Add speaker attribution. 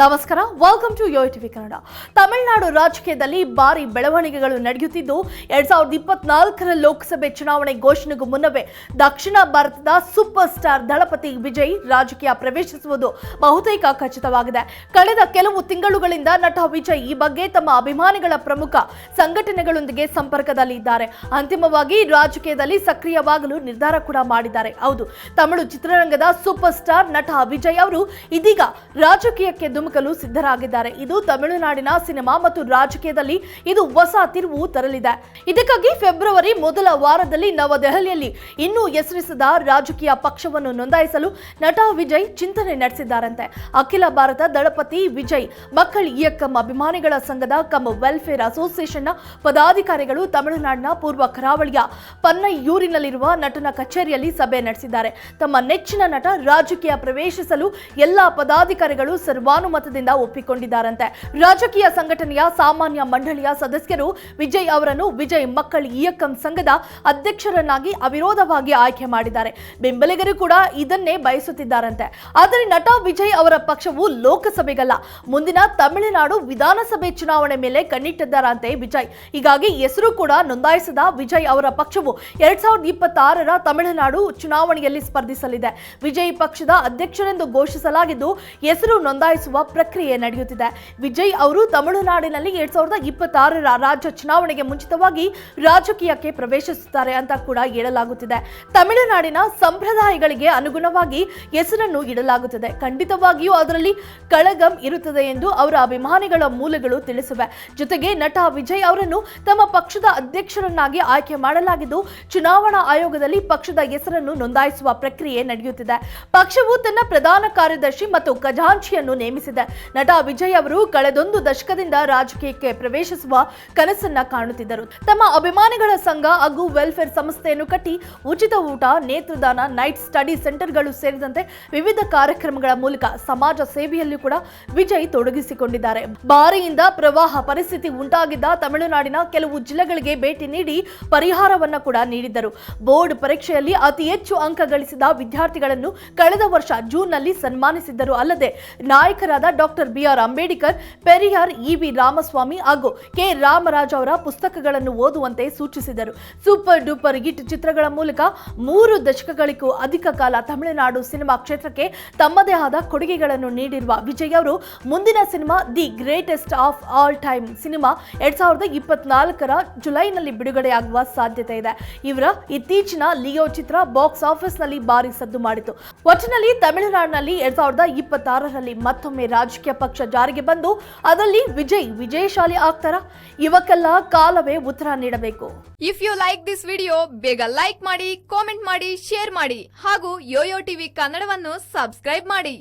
Speaker 1: ನಮಸ್ಕಾರ welcome to yo TV Kannada Tamilnadu ರಾಜಕೀಯದಲ್ಲಿ ಭಾರಿ ಬೆಳವಣಿಗೆಗಳು ನಡೆಯುತ್ತಿದ್ದು, ಎರಡ್ ಸಾವಿರದ ಇಪ್ಪತ್ನಾಲ್ಕರ ಲೋಕಸಭೆ ಚುನಾವಣೆ ಘೋಷಣೆಗೂ ಮುನ್ನವೇ ದಕ್ಷಿಣ ಭಾರತದ ಸೂಪರ್ ಸ್ಟಾರ್ ದಳಪತಿ ವಿಜಯ್ ರಾಜಕೀಯ ಪ್ರವೇಶಿಸುವುದು ಬಹುತೇಕ ಖಚಿತವಾಗಿದೆ. ಕಳೆದ ಕೆಲವು ತಿಂಗಳುಗಳಿಂದ ನಟ ವಿಜಯ್ ಈ ಬಗ್ಗೆ ತಮ್ಮ ಅಭಿಮಾನಿಗಳ ಪ್ರಮುಖ ಸಂಘಟನೆಗಳೊಂದಿಗೆ ಸಂಪರ್ಕದಲ್ಲಿ ಇದ್ದಾರೆ ಅಂತಿಮವಾಗಿ ರಾಜಕೀಯದಲ್ಲಿ ಸಕ್ರಿಯವಾಗಲು ನಿರ್ಧಾರ ಕೂಡ ಮಾಡಿದ್ದಾರೆ. ಹೌದು, ತಮಿಳು ಚಿತ್ರರಂಗದ ಸೂಪರ್ ಸ್ಟಾರ್ ನಟ ವಿಜಯ್ ಅವರು ಇದೀಗ ರಾಜಕೀಯಕ್ಕೆ ಧುಮುಕಲು ಸಿದ್ಧರಾಗಿದ್ದಾರೆ. ಇದು ತಮಿಳುನಾಡಿನ ಸಿನಿಮಾ ಮತ್ತು ರಾಜಕೀಯದಲ್ಲಿ ಇದು ಹೊಸ ತಿರುವು ತರಲಿದೆ. ಇದಕ್ಕಾಗಿ ಫೆಬ್ರವರಿ ಮೊದಲ ವಾರದಲ್ಲಿ ನವದೆಹಲಿಯಲ್ಲಿ ಇನ್ನೂ ಹೆಸರಿಸದ ರಾಜಕೀಯ ಪಕ್ಷವನ್ನು ನೋಂದಾಯಿಸಲು ನಟ ವಿಜಯ್ ಚಿಂತನೆ ನಡೆಸಿದ್ದಾರಂತೆ. ಅಖಿಲ ಭಾರತ ದಳಪತಿ ವಿಜಯ್, ಮಕ್ಕಳ ಇಯಕ್ಕಂ ಅಭಿಮಾನಿಗಳ ಸಂಘದ ಕಮ್ ವೆಲ್ಫೇರ್ ಅಸೋಸಿಯೇಷನ್ನ ಪದಾಧಿಕಾರಿಗಳು ತಮಿಳುನಾಡಿನ ಪೂರ್ವ ಕರಾವಳಿಯ ಪನ್ನೈಯೂರಿನಲ್ಲಿರುವ ನಟನ ಕಚೇರಿಯಲ್ಲಿ ಸಭೆ ನಡೆಸಿದ್ದಾರೆ. ತಮ್ಮ ನೆಚ್ಚಿನ ನಟ ರಾಜಕೀಯ ಪ್ರವೇಶಿಸಲು ಎಲ್ಲಾ ಪದಾಧಿಕಾರಿಗಳು ಸರ್ವಾನುಮತದಿಂದ ಒಪ್ಪಿಕೊಂಡಿದ್ದಾರಂತೆ. ರಾಜಕೀಯ ಸಂಘಟನೆಯ ಸಾಮಾನ್ಯ ಮಂಡಳಿಯ ಸದಸ್ಯರು ವಿಜಯ್ ಅವರನ್ನು ವಿಜಯ್ ಮಕ್ಕಳ ಇಯಕ್ಕಂ ಸಂಘದ ಅಧ್ಯಕ್ಷರನ್ನಾಗಿ ಅವಿರೋಧವಾಗಿ ಆಯ್ಕೆ ಮಾಡಿದ್ದಾರೆ. ಬೆಂಬಲಿಗರು ಕೂಡ ಇದನ್ನೇ ಬಯಸುತ್ತಿದ್ದಾರಂತೆ. ಆದರೆ ನಟ ವಿಜಯ್ ಅವರ ಪಕ್ಷವು ಲೋಕಸಭೆಗಲ್ಲ. ಮುಂದಿನ ತಮಿಳುನಾಡು ವಿಧಾನಸಭೆ ಚುನಾವಣೆ ಮೇಲೆ ಕಣ್ಣಿಟ್ಟಿದ್ದಾರಂತೆ ವಿಜಯ್. ಹೀಗಾಗಿ ಹೆಸರು ಕೂಡ ನೋಂದಾಯಿಸದ ವಿಜಯ್ ಅವರ ಪಕ್ಷವು ಎರಡ್ ಸಾವಿರದ ಇಪ್ಪತ್ತಾರರ ತಮಿಳುನಾಡು ಚುನಾವಣೆಯಲ್ಲಿ ಸ್ಪರ್ಧಿಸಲಿದೆ. ವಿಜಯ್ ಪಕ್ಷದ ಅಧ್ಯಕ್ಷರೆಂದು ಘೋಷಿಸಲಾಗಿದ್ದು, ಹೆಸರು ನೋಂದಾಯಿಸುವ ಪ್ರಕ್ರಿಯೆ ನಡೆಯುತ್ತಿದೆ. ವಿಜಯ್ ಅವರು ತಮಿಳುನಾಡಿನಲ್ಲಿ ಎರಡ್ ಸಾವಿರದ ಇಪ್ಪತ್ತಾರರ ರಾಜ್ಯ ಚುನಾವಣೆಗೆ ಮುಂಚಿತವಾಗಿ ರಾಜಕೀಯಕ್ಕೆ ಪ್ರವೇಶಿಸುತ್ತಾರೆ ಅಂತ ಕೂಡ ಹೇಳಲಾಗುತ್ತಿದೆ. ತಮಿಳುನಾಡಿನ ಸಂಪ್ರದಾಯಗಳಿಗೆ ಅನುಗುಣವಾಗಿ ಹೆಸರನ್ನು ಇಡಲಾಗುತ್ತದೆ. ಖಂಡಿತವಾಗಿಯೂ ಅದರಲ್ಲಿ ಕಳಗಂ ಇರುತ್ತದೆ ಎಂದು ಅವರ ಅಭಿಮಾನಿಗಳ ಮೂಲಗಳು ತಿಳಿಸಿವೆ. ಜೊತೆಗೆ ನಟ ವಿಜಯ್ ಅವರನ್ನು ತಮ್ಮ ಪಕ್ಷದ ಅಧ್ಯಕ್ಷರನ್ನಾಗಿ ಆಯ್ಕೆ ಮಾಡಲಾಗಿದ್ದು, ಚುನಾವಣಾ ಆಯೋಗದಲ್ಲಿ ಪಕ್ಷದ ಹೆಸರನ್ನು ನೋಂದಾಯಿಸುವ ಪ್ರಕ್ರಿಯೆ ನಡೆಯುತ್ತಿದೆ. ಪಕ್ಷವು ತನ್ನ ಪ್ರಧಾನ ಕಾರ್ಯದರ್ಶಿ ಮತ್ತು ಖಜಾಂಚಿಯನ್ನು ನೇಮಿಸಿದೆ. ನಟ ವಿಜಯ್ ಅವರು ಕಳೆದೊಂದು ದಶಕದಿಂದ ರಾಜಕೀಯಕ್ಕೆ ಪ್ರವೇಶಿಸುವ ಕನಸನ್ನ ಕಾಣುತ್ತಿದ್ದರು. ತಮ್ಮ ಅಭಿಮಾನಿಗಳ ಸಂಘ ಹಾಗೂ ವೆಲ್ಫೇರ್ ಸಂಸ್ಥೆಯನ್ನು ಕಟ್ಟಿ ಉಚಿತ ಊಟ, ನೇತ್ರದಾನ ನೈಟ್ ಸ್ಟಡಿ ಸೆಂಟರ್ಗಳು ಸೇರಿದಂತೆ ವಿವಿಧ ಕಾರ್ಯಕ್ರಮಗಳ ಮೂಲಕ ಸಮಾಜ ಸೇವೆಯಲ್ಲೂ ಕೂಡ ವಿಜಯ್ ತೊಡಗಿಸಿಕೊಂಡಿದ್ದಾರೆ. ಬಾರಿಯಿಂದ ಪ್ರವಾಹ ಪರಿಸ್ಥಿತಿ ಉಂಟಾಗಿದ್ದ ತಮಿಳುನಾಡಿನ ಕೆಲವು ಜಿಲ್ಲೆಗಳಿಗೆ ಭೇಟಿ ನೀಡಿ ಪರಿಹಾರವನ್ನ ಕೂಡ ನೀಡಿದ್ದರು. ಬೋರ್ಡ್ ಪರೀಕ್ಷೆಯಲ್ಲಿ ಅತಿ ಹೆಚ್ಚು ಅಂಕ ಗಳಿಸಿದ ವಿದ್ಯಾರ್ಥಿಗಳನ್ನು ಕಳೆದ ವರ್ಷ ಜೂನ್ನಲ್ಲಿ ಸನ್ಮಾನಿಸಿದ್ದರು. ಅಲ್ಲದೆ ನಾಯಕರಾದ doctor B R Ambedkar, Periyar E V Ramaswamy ಹಾಗೂ ಕೆ ರಾಮರಾಜ್ ಅವರ ಪುಸ್ತಕಗಳನ್ನು ಓದುವಂತೆ ಸೂಚಿಸಿದರು. ಸೂಪರ್ ಡೂಪರ್ ಹಿಟ್ ಚಿತ್ರಗಳ ಮೂಲಕ ಮೂರು ದಶಕಗಳಿಗೂ ಅಧಿಕ ಕಾಲ ತಮಿಳುನಾಡು ಸಿನಿಮಾ ಕ್ಷೇತ್ರಕ್ಕೆ ತಮ್ಮದೇ ಆದ ಕೊಡುಗೆಗಳನ್ನು ನೀಡಿರುವ ವಿಜಯ್ ಅವರು ಮುಂದಿನ cinema the greatest of all time cinema ಎರಡ್ ಸಾವಿರದ ಇಪ್ಪತ್ನಾಲ್ಕರ ಜುಲೈನಲ್ಲಿ ಬಿಡುಗಡೆಯಾಗುವ ಸಾಧ್ಯತೆ ಇದೆ. ಇವರ ಇತ್ತೀಚಿನ ಲಿಯೋ ಚಿತ್ರ ಬಾಕ್ಸ್ ಆಫೀಸ್ನಲ್ಲಿ ಭಾರಿ ಸದ್ದು ಮಾಡಿತು. ಒಟ್ಟಿನಲ್ಲಿ ತಮಿಳುನಾಡಿನಲ್ಲಿ ಎರಡ್ ಸಾವಿರದ ಇಪ್ಪತ್ತಾರರಲ್ಲಿ ಮತ್ತೊಮ್ಮೆ ರಾಜಕೀಯ ಪಕ್ಷ ಜಾರಿಗೆ ಬಂದು ಅದರಲ್ಲಿ ವಿಜಯ್ ವಿಜಯಶಾಲಿ ಆಗ್ತಾರ? ಇವಕ್ಕೆಲ್ಲ ಕಾಲವೇ ಉತ್ತರ ನೀಡಬೇಕು.
Speaker 2: If you like this video ಬೇಗ ಲೈಕ್ ಮಾಡಿ ಕಾಮೆಂಟ್ ಮಾಡಿ ಶೇರ್ ಮಾಡಿ ಹಾಗೂ ಯೋಯೋ ಟಿವಿ ಕನ್ನಡವನ್ನು ಸಬ್ಸ್ಕ್ರೈಬ್ ಮಾಡಿ.